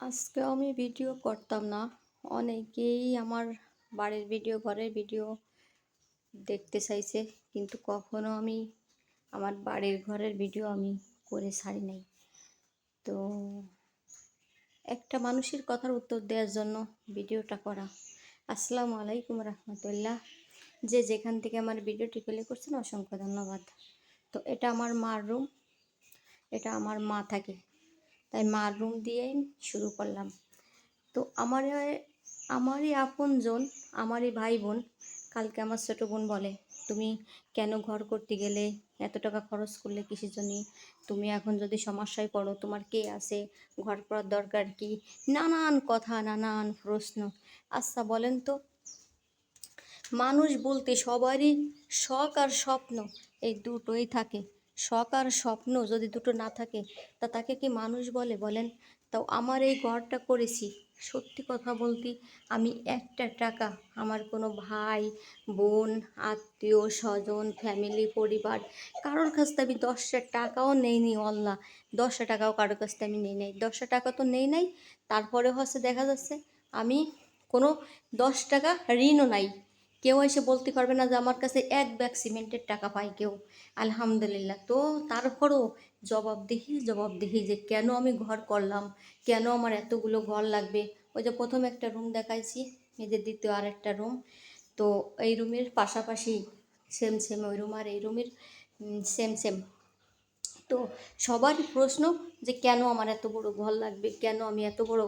আজকে আমি ভিডিও করতাম না। অনেকেই আমার বাড়ির ভিডিও ঘরের ভিডিও দেখতে চাইছে, কিন্তু কখনো আমি আমার বাড়ির ঘরের ভিডিও আমি করে ছাড়ি নাই। তো একটা মানুষের কথার উত্তর দেওয়ার জন্য ভিডিওটা করা। আসসালামু আলাইকুম রহমতুল্লাহ। যে যেখান থেকে আমার ভিডিওটি প্লে করছেন, অসংখ্য ধন্যবাদ। তো এটা আমার মার রুম এটা আমার মা থাকে। তাই মার রুম দিয়েই শুরু করলাম। তো আমার আমারই আপনজন, আমারই ভাই বোন কালকে আমার ছোটো বোন বলে, তুমি কেন ঘর করতে গেলে? এত টাকা খরচ করলে কিসের জন্য? তুমি এখন যদি সমস্যায় পড়ো, তোমার কে আছে? ঘর করার দরকার কি? নানান কথা, নানান প্রশ্ন। আচ্ছা বলেন তো, মানুষ বলতে সবারই শখ আর স্বপ্ন এই দুটোই থাকে। শখ আর স্বপ্ন যদি দুটো না থাকে, তা তাকে কি মানুষ বলে? বলেন, তাও আমার এই ঘরটা করেছি। সত্যি কথা বলতে, আমি একটা টাকা আমার কোনো ভাই, বোন, আত্মীয়, স্বজন ফ্যামিলি পরিবার, কারোর কাছ থেকে আমি দশটা টাকাও নেইনি অল্লাহ দশটা টাকাও কারোর কাছ থেকে আমি নেই নাই। দশটা টাকা তো নেই নাই তারপরে হচ্ছে দেখা যাচ্ছে, আমি কোনো দশ টাকা ঋণও নাই। কেউ এসে বলতে পারবে না যে আমার কাছে এক ব্যাগ সিমেন্টের টাকা পায় কেউ। আলহামদুলিল্লাহ। তো তারপরও জবাবদিহি জবাবদিহি যে কেন আমি ঘর করলাম, কেন আমার এতগুলো ঘর লাগবে? ওই যে প্রথম একটা রুম দেখাইছি, এই যে দ্বিতীয় আর একটা রুম তো এই রুমের পাশাপাশি সেম সেম ওই রুম আর এই রুমের সেম সেম তো সবারই প্রশ্ন যে কেন আমার এত বড় ঘর লাগবে? কেন আমি এত বড়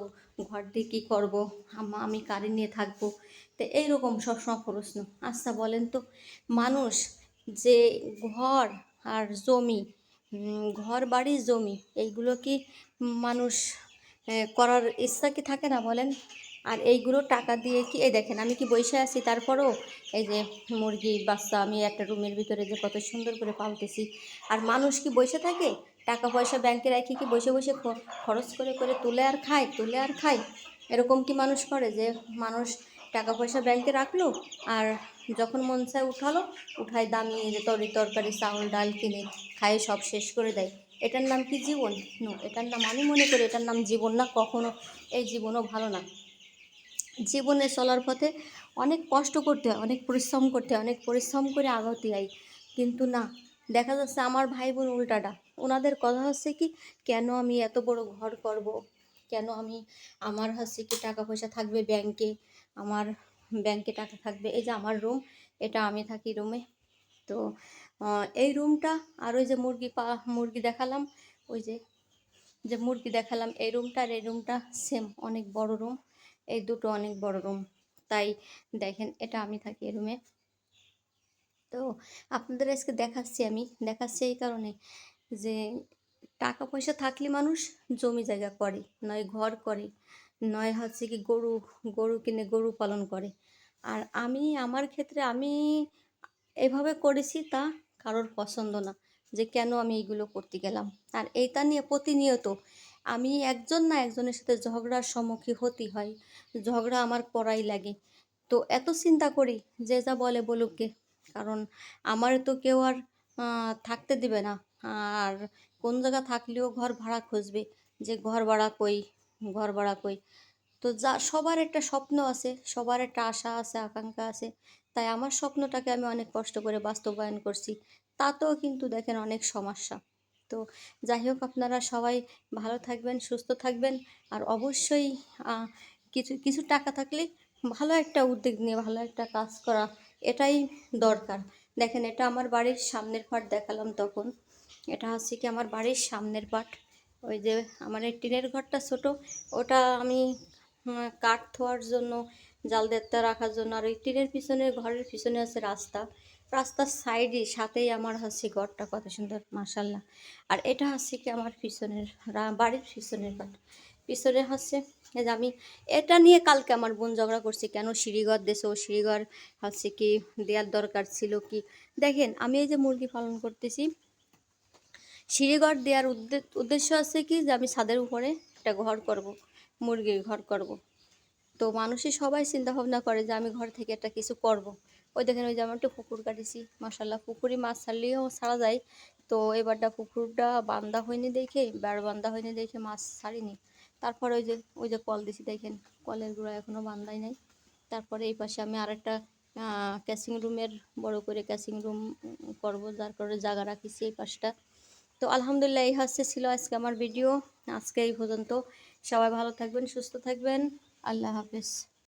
ঘর দিয়ে কী করব? আমি কারে নিয়ে থাকব? তো এইরকম সবসময় প্রশ্ন। আচ্ছা বলেন তো, মানুষ যে ঘর আর জমি ঘর, বাড়ি, জমি, এইগুলো কি মানুষ করার ইচ্ছা কি থাকে না বলেন? আর এইগুলো টাকা দিয়ে কি, এই দেখেন আমি কি বসে আছি তারপরও এই যে মুরগি, বাচ্চা, আমি একটা রুমের ভিতরে যে কত সুন্দর করে পালতেছি। আর মানুষ কি বসে থাকে? টাকা পয়সা ব্যাংকে রাখি কি বসে বসে খরচ করে করে তুলে আর খায়, তুলে আর খায়? এরকম কি মানুষ করে যে মানুষ টাকা পয়সা ব্যাংকে রাখল আর যখন মন চায় উঠালো, উঠায় দামিয়ে যে তরি, তরকারি, চাউল, ডাল কিনে খায়, সব শেষ করে দেয়। এটার নাম কি জীবন? নো, এটার নাম আমি মনে করি এটার নাম জীবন না, কখনো এই জীবনও ভালো না। জীবনে চলার পথে অনেক কষ্ট করতে হয়, অনেক পরিশ্রম করতে হয়, অনেক পরিশ্রম করে আগাতে হয় কিন্তু না, দেখা যাচ্ছে আমার ভাই বোন উল্টাটা। ওনাদের কথা হচ্ছে কি, কেন আমি এত বড় ঘর করব? কেন আমি, আমার হচ্ছে কি টাকা পয়সা থাকবে ব্যাংকে? আমার ব্যাংকে টাকা থাকবে? এই যে আমার রুম, এটা আমি থাকি রুমে। তো এই রুমটা আর ওই যে মুরগি পা, মুরগি দেখালাম, ওই যে যে মুরগি দেখালাম, এই রুমটা আর এই রুমটা সেম অনেক বড় রুম। এই দুটো অনেক বড় রুম তাই দেখেন এটা আমি থাকি এই রুমে তো আপনাদের আজকে দেখাচ্ছি আমি, দেখাচ্ছি এই কারণে যে টাকা পয়সা থাকলে মানুষ জমি জায়গা করে, নয় ঘর করে, নয় হচ্ছে কি গরু গরু কিনে গরু পালন করে। আর আমি, আমার ক্ষেত্রে আমি এভাবে করেছি তা কারোর পছন্দ না যে কেন আমি এইগুলো করতে গেলাম। আর এইটা নিয়ে প্রতিনিয়ত আমি একজন না একজনের সাথে ঝগড়ার সম্মুখীন হতে হয়। ঝগড়া আমার করাই লাগে। তো এত চিন্তা করি যে যা বলে বলুককে কারণ আমার তো কেউ আর থাকতে দিবে না। আর কোন জায়গা থাকলেও ঘর ভাড়া খুঁজবে যে ঘর ভাড়া কই, ঘর ভাড়া কই। তো যা, সবার একটা স্বপ্ন আছে, সবার একটা আশা আছে, আকাঙ্ক্ষা আছে। তাই আমার স্বপ্নটাকে আমি অনেক কষ্ট করে বাস্তবায়ন করছি। তাতেও কিন্তু দেখেন অনেক সমস্যা। তো যাই হোক, আপনারা সবাই ভালো থাকবেন, সুস্থ থাকবেন। আর অবশ্যই কিছু কিছু টাকা থাকলে ভালো একটা উদ্যোগ নিয়ে, ভালো একটা কাজ করা এটাই দরকার। দেখেন, এটা আমার বাড়ির সামনের পাট দেখালাম তখন। এটা হচ্ছে কি আমার বাড়ির সামনের পাট। ওই যে আমার এই টিনের ঘরটা ছোট, ওটা আমি কাঠ থোয়ার জন্য, জাল দেত্তা রাখার জন্য, আর ওই টিনের পিছনে ঘরের পিছনে আছে রাস্তা। রাস্তার সাইডে সাথেই আমার হচ্ছে ঘরটা, কত সুন্দর মাসাল্লাহ আর এটা হচ্ছে কি আমার পিছনের বাড়ির পিছনের পাট পিছনে হচ্ছে যে আমি, এটা নিয়ে কালকে আমার বোন ঝগড়া করছি, কেন সিঁড়িঘর দেশে ও সিঁড়িঘর হচ্ছে কি দেওয়ার দরকার ছিল কি? দেখেন, আমি এই যে মুরগি পালন করতেছি, সিঁড়িঘর দেওয়ার উদ্দেশ্য আছে কি? যে আমি ছাদের উপরে একটা ঘর করব, মুরগির ঘর করব। তো মানুষই সবাই চিন্তা ভাবনা করে যে আমি ঘর থেকে একটা কিছু করব। ওই দেখেন, ওই যে আমার একটু পুকুর কাটিছি মাসাল্লাহ পুকুরি মাছ ছাড়লেও ছাড়া যায়। তো এবারটা পুকুরটা বান্ধা হয়নি দেখে, বেড় বান্ধা হয়নি দেখে মাছ ছাড়িনি। তারপরে ওই যে ওই যে কল দিছি, দেখেন, কলের গুঁড়া এখনও বান্ধাই নাই। তারপরে এই পাশে আমি আরেকটা ক্যাসিং রুমের বড় করে ক্যাসিং রুম করব, যার কারণে জায়গা রাখিছি এই পাশটা। তো আলহামদুলিল্লাহ, এই হচ্ছে ছিল আজকে আমার ভিডিও আজকে এই পর্যন্ত। সবাই ভালো থাকবেন, সুস্থ থাকবেন। আল্লাহ হাফেজ।